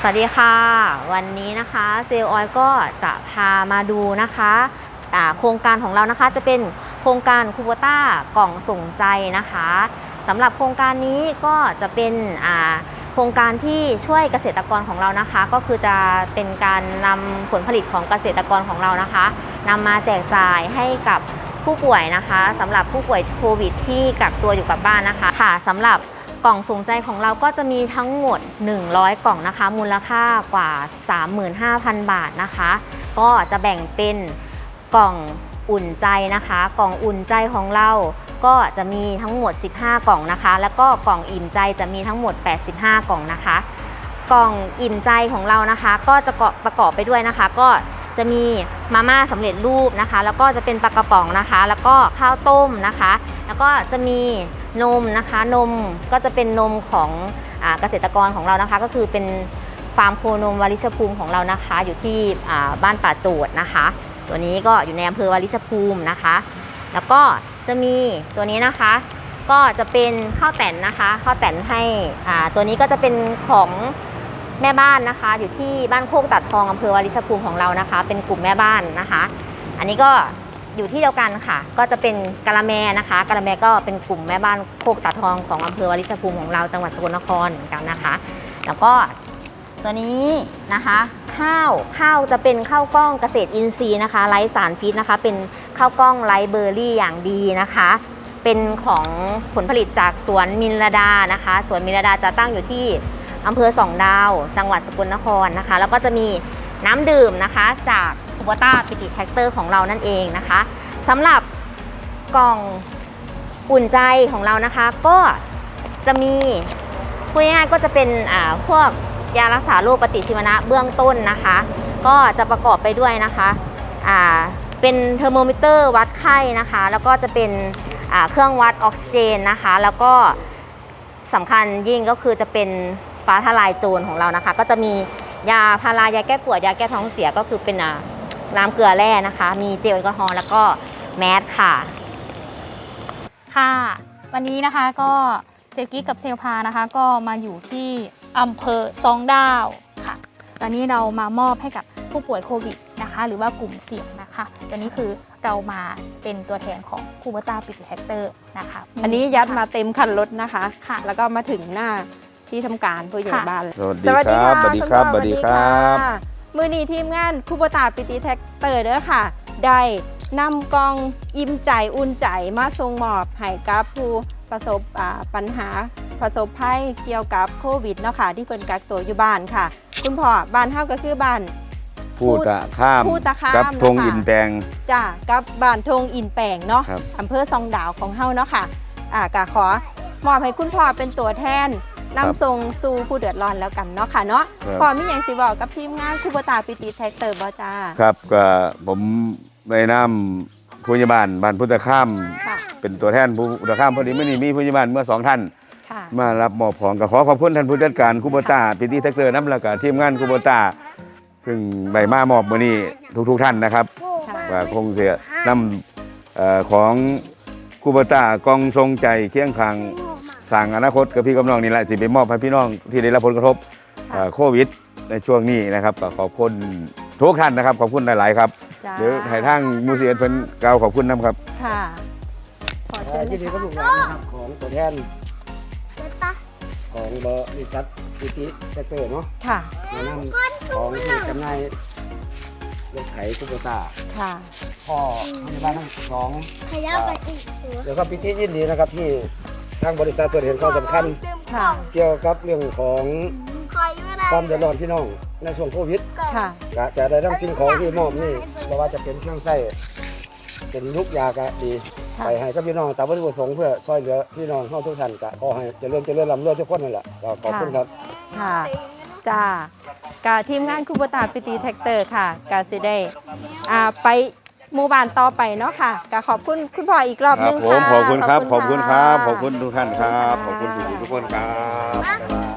สวัสดีค่ะ วันนี้นะคะเซลออยก็จะพามาดูนะคะโครงการของเรานะคะจะเป็นโครงการคูโบต้ากล่องส่งใจนะคะสำหรับโครงการนี้ก็จะเป็นโครงการที่ช่วยเกษตรกรของเรานะคะ ก็คือจะเป็นการนำผลผลิตของเกษตรกรของเรานะคะนำมาแจกจ่ายให้กับผู้ป่วยนะคะสำหรับผู้ป่วยโควิดที่กักตัวอยู่กับบ้านนะคะค่ะสำหรับ กล่องสูงใจของเราก็จะมีทั้งหมด 100 กล่องนะคะ มูลค่ากว่า 35,000 บาทนะคะ ก็จะแบ่งเป็นกล่องอุ่นใจนะคะ กล่องอุ่นใจของเราก็จะมีทั้งหมด 15 กล่องนะคะ แล้วก็กล่องอิ่มใจจะมีทั้งหมด 85 กล่องนะคะ กล่องอิ่มใจของเรานะคะ ก็จะประกอบไปด้วยนะคะ ก็จะมีมาม่าสำเร็จรูปนะคะ แล้วก็จะเป็นปลากระป๋องนะคะ แล้วก็ข้าวต้มนะคะ แล้วก็จะมีนมนะคะนมก็จะเป็นนมของอเกษตรกรของเรานะคะ ก็คือเป็นฟาร์มโคนมวาริชภูมิของเรานะคะ อยู่ที่บ้านป่าโจดนะคะ ตัวนี้ก็อยู่ในอำเภอวาริชภูมินะคะ แล้วก็จะมีตัวนี้นะคะ ก็จะเป็นข้าวแต่นนะคะข้าวแต่นให้ตัวนี้ก็จะเป็นของแม่บ้านนะคะ อยู่ที่บ้านโคกตัดทองอำเภอวาริชภูมิของเรานะคะ เป็นกลุ่มแม่บ้านนะคะ อันนี้ก็ อยู่ที่เดียวกันค่ะ ก็จะเป็นกะละแมนะคะกะละแมก็เป็นกลุ่มแม่บ้านโคกตัดทองของอำเภอวาริชภูมิของเราจังหวัดสกลนครเหมือนกันนะคะ แล้วก็ตัวนี้นะคะ ข้าวข้าวจะเป็นข้าวกล้องเกษตรอินทรีย์นะคะไร้สารพิษนะคะ เป็นข้าวกล้องไร้เบอร์รี่อย่างดีนะคะ เป็นของผลผลิตจากสวนมินรดานะคะสวนมินรดาจะตั้งอยู่ที่อำเภอสองดาว จังหวัดสกลนครนะคะ แล้วก็จะมีน้ำดื่มนะคะจาก คูโบต้าปิติแท็กเตอร์ของเรานั่นเองนะคะสำหรับกล่องอุ่นใจของเรานะคะก็จะมีพูดง่ายๆก็จะเป็นพวกยารักษาโรคปฏิชีวนะเบื้องต้นนะคะ ก็จะประกอบไปด้วยนะคะเป็นเทอร์โมมิเตอร์วัดไข้นะคะ แล้วก็จะเป็นเครื่องวัดออกซิเจนนะคะ แล้วก็สำคัญยิ่งก็คือจะเป็นฟ้าทลายโจรของเรานะคะ ก็จะมียาพารายาแก้ปวดยาแก้ท้องเสียก็คือเป็น น้ำเกลือแร่นะคะ มีเจลแอลกอฮอล์แล้วก็แมสค่ะ ค่ะ วันนี้นะคะก็เซลกี้กับเซลพานะคะ ก็มาอยู่ที่อำเภอซองดาวค่ะ ตอนนี้เรามามอบให้กับผู้ป่วยโควิดนะคะ หรือว่ากลุ่มเสี่ยงนะคะตอนนี้คือเรามาเป็นตัวแทนของคูเบต้าปิติแฮกเตอร์นะคะอันนี้ยัดมาเต็มคันรถนะคะค่ะ แล้วก็มาถึงหน้าที่ทำการผู้ใหญ่ค่ะบ้านเลย สวัสดีครับ สวัสดีครับณสพ่อวัสดีครับะ มือนี้ทีมงานคูปตาปิติแท็กเตอร์เด้อค่ะ ได้นำกองอิ่มใจอุ่นใจมาส่งมอบให้กับผู้ประสบอ่าปัญหาประสบภัยเกี่ยวกับโควิดเนาะค่ะที่เพิ่นกักตัวอยู่บ้านค่ะ คุณพ่อบ้านเฮาก็คือบ้านพูดตะข้ามพูดตะข้ามกับธงนะคะอินแปลงจ้ากับบ้านทงอินแปลงเนาะครับอำเภอซองดาวของเฮาเนาะค่ะอ่ากะขอมอบให้คุณพ่อเป็นตัวแทน นำส่งสู่ผู้เดือดร้อนแล้วกันเนาะค่ะเนาะครับพ่อมีอย่างสิบอกกับทีมงานคูปตาปิติแท็กเตอร์บ่จ้าครับก็ผมในนามผู้ใหญ่บ้านบ้านพุทธข้ามค่ะเป็นตัวแทนผู้พุทธข้ามพอดีไม่นี่มีผู้ใหญ่บ้านเมื่อสองท่านค่ะมารับมอบของก็ขอขอบคุณท่านผู้จัดการคูโบตาปิติแท็กเตอร์น้ำและกทีมงานคูโบตา ซึ่งได้มามอบมือนี้ทุก ๆ ท่านนะครับค่ะว่าคงเสียนำเอ่อของคูโบตากองทรงใจเคียงข้าง สั่งอนาคตกับพี่กับน้องนี่แหละสิไปมอบให้พี่น้องที่ได้รับผลกระทบเอ่อโควิด ในช่วงนี้นะครับก็ขอบคุณทุกท่านนะครับขอบคุณหลาย ๆ ครับ จ้าเดี๋ยวให้ทางมูเซียนเพิ่นกล่าวขอบคุณน้ำครับค่ะขอเชิญยินเลดียกับค่ะลูกหลานนะครับของตัวแทนของบริษัทปิติเซกเตอร์เนาะค่ะมานำของที่จำหน่ายรถไถคุปตาค่ะ พ่อพยาบาลทั้งสองขยับไปอีกตัว เดี๋ยวก็ปิติยินดีนะครับที่ ทางบริษัทเปิดเห็นความสำคัญ ค่ะ เกี่ยวกับเรื่องของคอยไม่ได้ความเดือดร้อนพี่น้องในช่วงโควิดค่ะ ก็จะได้รับสิ่งของที่มอบนี่ไม่ว่าจะเป็นเครื่องใส้เป็นลูกยาก็ดีค่ะ ไปให้กับพี่น้องตามวัตถุประสงค์เพื่อช่วยเหลือพี่น้องเข้าทุกท่านก็ขอให้เจริญเจริญร่ำรวยทุกคนนั่นแหละก็ขอบคุณครับ ค่ะจ้ากะทีมงานคูปตาปิติแท็กเตอร์ค่ะกะสิได้อ่าไป หมู่บ้านต่อไปเนาะค่ะกะขอบคุณคุณพ่ออีกรอบครันึบงผมค่ะ ขอบคุณครับ ขอบคุณครับะขอบคุณทุกท่านครับ ขอบคุณทุกทุกคนครับค่ะ